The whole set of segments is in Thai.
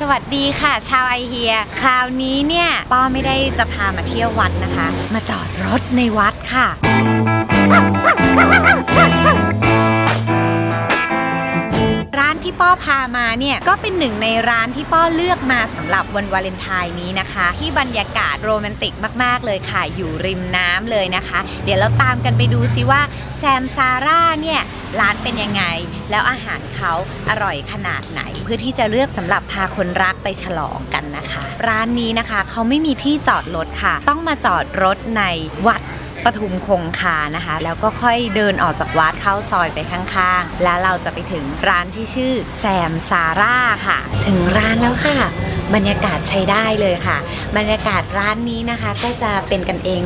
สวัสดีค่ะ ชาวไอเฮีย คราวนี้เนี่ย ป้อไม่ได้จะพามาเที่ยววัดนะคะ มาจอดรถในวัดค่ะ ร้านที่ป้อพามาเนี่ยก็เป็นหนึ่งในร้านที่ป้อเลือกมาสำหรับวันวาเลนไทน์นี้นะคะ ที่บรรยากาศโรแมนติกมาก ๆ เลยค่ะ อยู่ริมน้ำเลยนะคะ เดี๋ยวเราตามกันไปดูซิว่าแซมซาร่าเนี่ยร้านเป็นยังไง แล้วอาหารเขาอร่อยขนาดไหน เพื่อที่จะเลือกสำหรับพาคนรักไปฉลองกันนะคะ ร้านนี้นะคะเขาไม่มีที่จอดรถค่ะ ต้องมาจอดรถในวัดปทุมคงคานะคะ แล้วก็ค่อยเดินออกจากวัดเข้าซอยไปข้างๆ แล้วเราจะไปถึงร้านที่ชื่อแซมซาร่าค่ะ ถึงร้านแล้วค่ะ บรรยากาศใช้ได้เลยค่ะ บรรยากาศร้านนี้นะคะ ก็จะเป็นกันเอง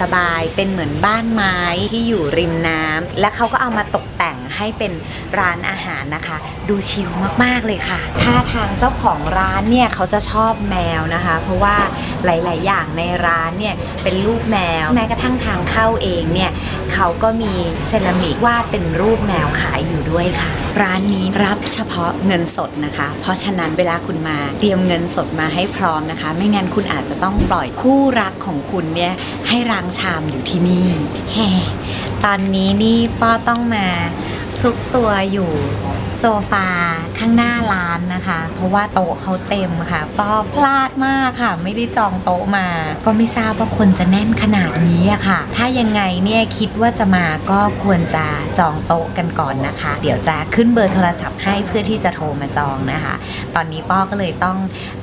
สบายๆ เป็นเหมือนบ้านไม้ที่อยู่ริมน้ำและเขาก็เอามาตกแต่งให้เป็นร้านอาหารนะคะ ดูชิลมากๆเลยค่ะท่าทางเจ้าของร้านเนี่ยเขาจะชอบแมวนะคะ เพราะว่าหลาย ๆ อย่างในร้านเนี่ยเป็นรูปแมว แม้กระทั่งทางเข้าเองเนี่ยเขาก็มีเซรามิกวาดเป็นรูปแมวขายอยู่ด้วยค่ะ ร้านนี้รับเฉพาะเงินสดนะคะ เพราะฉะนั้นเวลาคุณมาเตรียมเงินสดมาให้พร้อมนะคะ ไม่งั้นคุณอาจจะต้องปล่อยคู่รักของคุณเนี่ยให้รางชามอยู่ที่นี่ตอนนี้นี่ป้อต้องมาซุกตัวอยู่ โซฟาข้างหน้าร้านนะคะ เพราะว่าโต๊ะเขาเต็มค่ะป้อพลาดมากค่ะ ไม่ได้จองโต๊ะมา ก็ไม่ทราบว่าคนจะแน่นขนาดนี้อะค่ะ ถ้ายังไงเนี่ยคิดว่าจะมาก็ควรจะจองโต๊ะกันก่อนนะคะ เดี๋ยวจะขึ้นเบอร์โทรศัพท์ให้เพื่อที่จะโทรมาจองนะคะ ตอนนี้ป้อก็เลยต้อง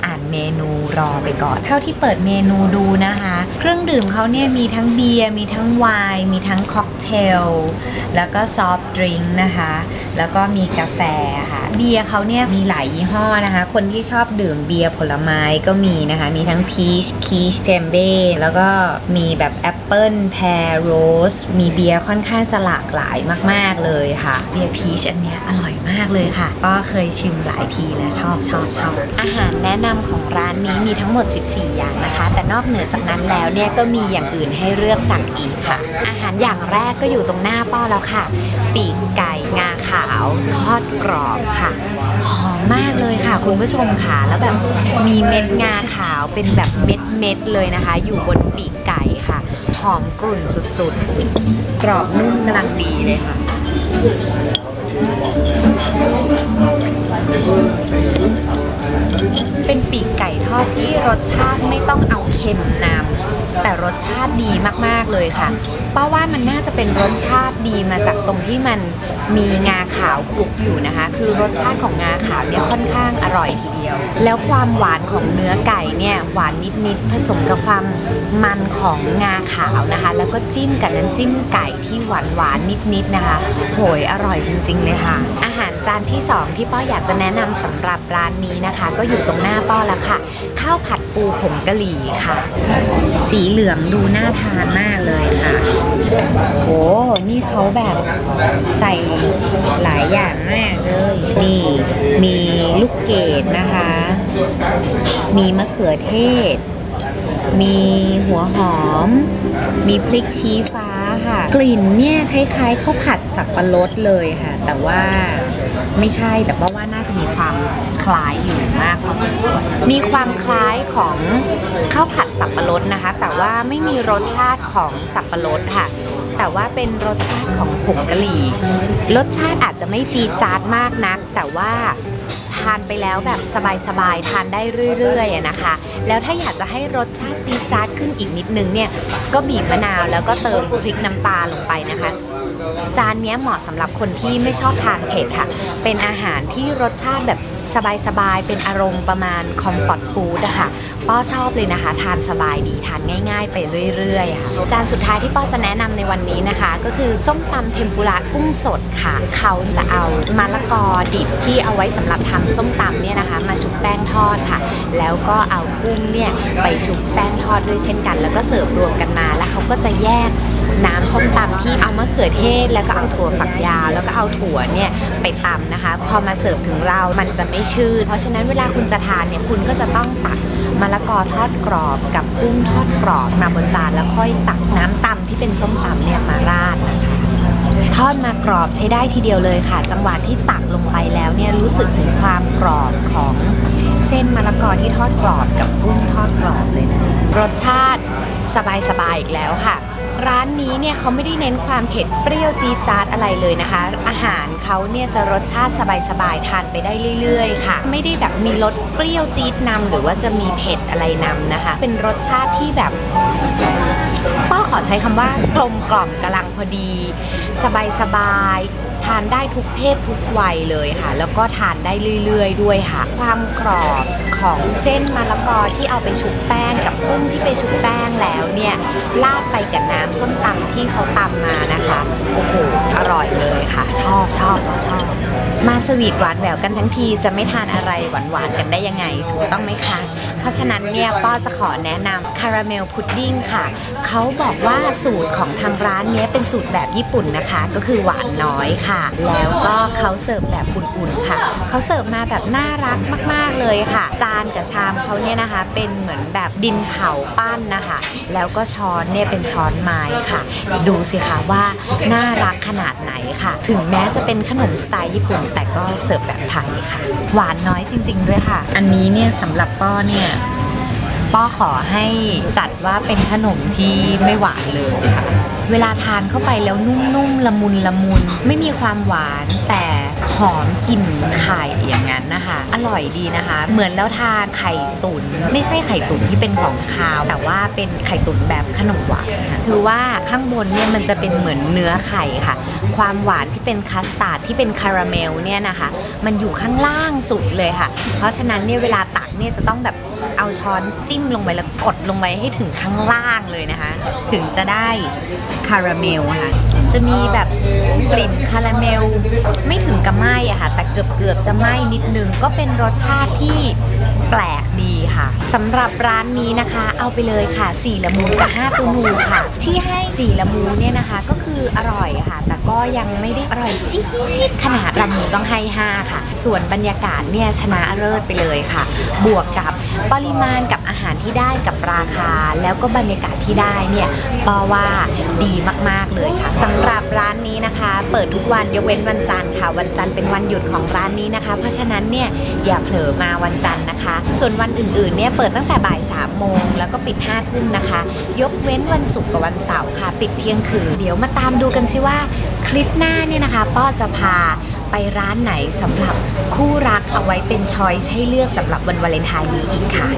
อ่านเมนูรอไปก่อน เท่าที่เปิดเมนูดูนะคะ เครื่องดื่มเขาเนี่ยมีทั้งเบียร์มีทั้งไวน์มีทั้งค็อกเทลแล้วก็ซอฟต์ดริงก์นะคะ แล้วก็มีกาแฟค่ะเบียร์เขาเนี่ยมีหลายยี่ห้อนะคะ คนที่ชอบดื่มเบียร์ผลไม้ก็มีนะคะ มีทั้งพีชคีชเ a มเบ้แล้วก็มีแบบแอปเปิลแพรโรสมีเบียร์ค่อนข้างจะหลากหลายมาก ๆ เลยค่ะ เบียร์พีชอันเนี้ยอร่อยมากเลยค่ะ ก็เคยชิมหลายทีแล้วชอบชอบชอบอาหารแนะนำของร้านนี้มีทั้งหมด 14 อย่างนะคะ แต่นอกเหนือจากนั้นแล้วเนี่ยก็มีอย่างอื่นให้เลือกสั่งอีกค่ะ อาหารอย่างแรกก็อยู่ตรงหน้าป้อแล้วค่ะ ปีกไก่งาขาวทอดกรอบค่ะหอมมากเลยค่ะ คุณผู้ชมค่ะแล้วแบบมีเม็ดงาขาวเป็นแบบเม็ดเม็ดเลยนะคะ อยู่บนปีกไก่ค่ะ หอมกรุ่นสุดๆ กรอบนุ่มกำลังดีเลยค่ะเป็นปีกไก่ทอดที่รสชาติไม่ต้องเอาเค็มนำ แต่รสชาติดีมากๆเลยค่ะป้าว่ามันน่าจะเป็นรสชาติดีมาจากตรงที่มันมีงาขาวคลุกอยู่นะคะ คือรสชาติของงาขาวเนี่ยค่อนข้างอร่อยทีเดียว แล้วความหวานของเนื้อไก่เนี่ยหวานนิดๆผสมกับความมันของงาขาวนะคะ แล้วก็จิ้มกับน้ำจิ้มไก่ที่หวานหวานนิดๆนะคะโหยอร่อยจริง ๆ เลยค่ะ อาหารจานที่ 2 ที่ป้ออยากจะแนะนำสำหรับร้านนี้นะคะ ก็อยู่ตรงหน้าป้อแล้วค่ะ ข้าวผัดปูผงกะหรี่ค่ะ สีเหลืองดูน่าทานมากเลยค่ะโอ้นี่เขาแบบใส่หลายอย่างมากเลย นี่มีลูกเกดนะคะมีมะเขือเทศ มีหัวหอม มีพริกชี้ฟ้าค่ะ กลิ่นเนี่ยคล้ายๆข้าวผัดสับปะรดเลยค่ะ แต่ว่าไม่ใช่แต่ว่าว่าน่าจะมีความคล้ายอยู่มากพอสมควรมีความคล้ายของข้าวผัดสับปะรดนะคะ แต่ว่าไม่มีรสชาติของสับปะรดค่ะ แต่ว่าเป็นรสชาติของผงกะหรี่ รสชาติอาจจะไม่จีจาดมากนัก แต่ว่าทานไปแล้วแบบสบายๆทานได้เรื่อยๆนะคะ แล้วถ้าอยากจะให้รสชาติจีจาดขึ้นอีกนิดนึงเนี่ยก็บีบมะนาวแล้วก็เติมพริกน้ำปลาลงไปนะคะ จานนี้เหมาะสำหรับคนที่ไม่ชอบทานเผ็ดค่ะ เป็นอาหารที่รสชาติแบบสบายๆ เป็นอารมณ์ประมาณคอมฟอร์ตฟู้ดอะค่ะ ป้อชอบเลยนะคะ ทานสบายดีทานง่าย ๆ ไปเรื่อยๆค่ะ จานสุดท้ายที่ป้อจะแนะนำในวันนี้นะคะ ก็คือส้มตำเทมปุระกุ้งสดค่ะ เขาจะเอามะละกอดิบที่เอาไว้สำหรับทำส้มตำเนี่ยนะคะ มาชุบแป้งทอดค่ะ แล้วก็เอากุ้งเนี่ยไปชุบแป้งทอดด้วยเช่นกัน แล้วก็เสิร์ฟรวมกันมา แล้วเขาก็จะแยก น้ำส้มตำที่เอามะเขือเทศ แล้วก็เอาถั่วฝักยาวแล้วก็เอาถั่วเนี่ยไปตำนะคะ พอมาเสิร์ฟถึงเรามันจะไม่ชืด เพราะฉะนั้นเวลาคุณจะทานเนี่ยคุณก็จะต้องตักมะละกอทอดกรอบกับกุ้งทอดกรอบมาบนจานแล้วค่อยตักน้ำตำที่เป็นส้มตำเนี่ยมาราดนะคะทอดมากรอบใช้ได้ทีเดียวเลยค่ะ จังหวะที่ตักลงไปแล้วเนี่ยรู้สึกถึงความกรอบของเส้นมะละกอที่ทอดกรอบกับกุ้งทอดกรอบเลยนะรสชาติสบายๆอีกแล้วค่ะ ร้านนี้เนี่ยเขาไม่ได้เน้นความเผ็ดเปรี้ยวจี๊ดจ๊าดอะไรเลยนะคะ อาหารเขาเนี่ยจะรสชาติสบายๆทานไปได้เรื่อยๆ ค่ะ ไม่ได้แบบมีรสเปรี้ยวจี๊ดนำหรือว่าจะมีเผ็ดอะไรนำนะคะ เป็นรสชาติที่แบบป้าขอใช้คำว่ากลมกล่อมกำลังพอดีสบายสบายๆทานได้ทุกเพศทุกวัยเลยค่ะ แล้วก็ทานได้เรื่อย ๆ ด้วยค่ะ ความกรอบ ของเส้นมะละกอที่เอาไปชุบแป้งกับกุ้งที่ไปชุบแป้งแล้วเนี่ยลาดไปกับน้ำส้มตำที่เขาตำมานะคะโอ้โหอร่อยเลย ค่ะ ชอบชอบก็ชอบ มาสวีทหวานแหววกันทั้งทีจะไม่ทานอะไรหวานๆกันได้ยังไง ถูกต้องไหมคะ เพราะฉะนั้นเนี่ยป้อจะขอแนะนำคาราเมลพุดดิ้งค่ะ เขาบอกว่าสูตรของทางร้านเนี้ยเป็นสูตรแบบญี่ปุ่นนะคะ ก็คือหวานน้อยค่ะ แล้วก็เขาเสิร์ฟแบบอุ่นๆค่ะ เขาเสิร์ฟมาแบบน่ารักมาก ๆเลยค่ะ จานกับชามเขาเนี่ยนะคะ เป็นเหมือนแบบดินเผาปั้นนะคะ แล้วก็ช้อนเนี่ยเป็นช้อนไม้ค่ะ ดูสิคะว่าน่ารักขนาดไหนค่ะถึงแม้จะเป็นขนมสไตล์ญี่ปุ่น แต่ก็เสิร์ฟแบบไทยค่ะ หวานน้อยจริง ๆ ด้วยค่ะ อันนี้เนี่ยสำหรับป้อเนี่ยป้อขอให้จัดว่าเป็นขนมที่ไม่หวานเลยค่ะ เวลาทานเข้าไปแล้วนุ่มๆละมุนละมุน ไม่มีความหวานแต่หอมกลิ่นไข่อย่างนั้นนะคะ อร่อยดีนะคะ เหมือนแล้วทานไข่ตุน๋นไม่ใช่ไข่ตุ๋นที่เป็นของคาว แต่ว่าเป็นไข่ตุ๋นแบบขนมหวานคือว่าข้างบนเนี่ยมันจะเป็นเหมือนเนื้อไข่ค่ะ ความหวานที่เป็นคัสตาร์ดที่เป็นคาราเมลเนี่ยนะคะ มันอยู่ข้างล่างสุดเลยค่ะ เพราะฉะนั้นเนี่ยเวลาตักเนี่ยจะต้องแบบ เอาช้อนจิ้มลงไปแล้วกดลงไปให้ถึงข้างล่างเลยนะคะ ถึงจะได้คาราเมลค่ะ จะมีแบบกลิ่นคาราเมล ไม่ถึงกับไหม้อะค่ะ แต่เกือบเกือบๆจะไหม้นิดนึง ก็เป็นรสชาติที่แปลกดีค่ะสำหรับร้านนี้นะคะ เอาไปเลยค่ะสี่ละมูกับห้าตูนูค่ะ ที่ให้สี่ละมูเนี่ยนะคะก็คืออร่อย ก็ยังไม่ได้อร่อยจี๊ดขนาดละมูต้องให้ห้าค่ะ ส่วนบรรยากาศเนี่ยชนะเลิศไปเลยค่ะ บวกกับปริมาณกับอาหารที่ได้กับราคา แล้วก็บรรยากาศที่ได้เนี่ยปอว่าดีมากๆเลยค่ะสำหรับร้านนี้นะคะ เปิดทุกวันยกเว้นวันจันทร์ค่ะ วันจันทร์เป็นวันหยุดของร้านนี้นะคะ เพราะฉะนั้นเนี่ยอย่าเผลอมาวันจันทร์นะคะ ส่วนวันอื่นๆเนี่ยเปิดตั้งแต่บ่าย3ามโมงแล้วก็ปิด5้าทุ่มนะคะ ยกเว้นวันศุกร์กับวันเสาร์ค่ะ ปิดเที่ยงคืนเดี๋ยวมาตามดูกันสิว่า คลิปหน้าเนี่ยนะคะป้อจะพาไปร้านไหนสำหรับคู่รักเอาไว้เป็นช้อยส์ให้เลือกสำหรับวันวาเลนไทน์นี้อีกค่ะ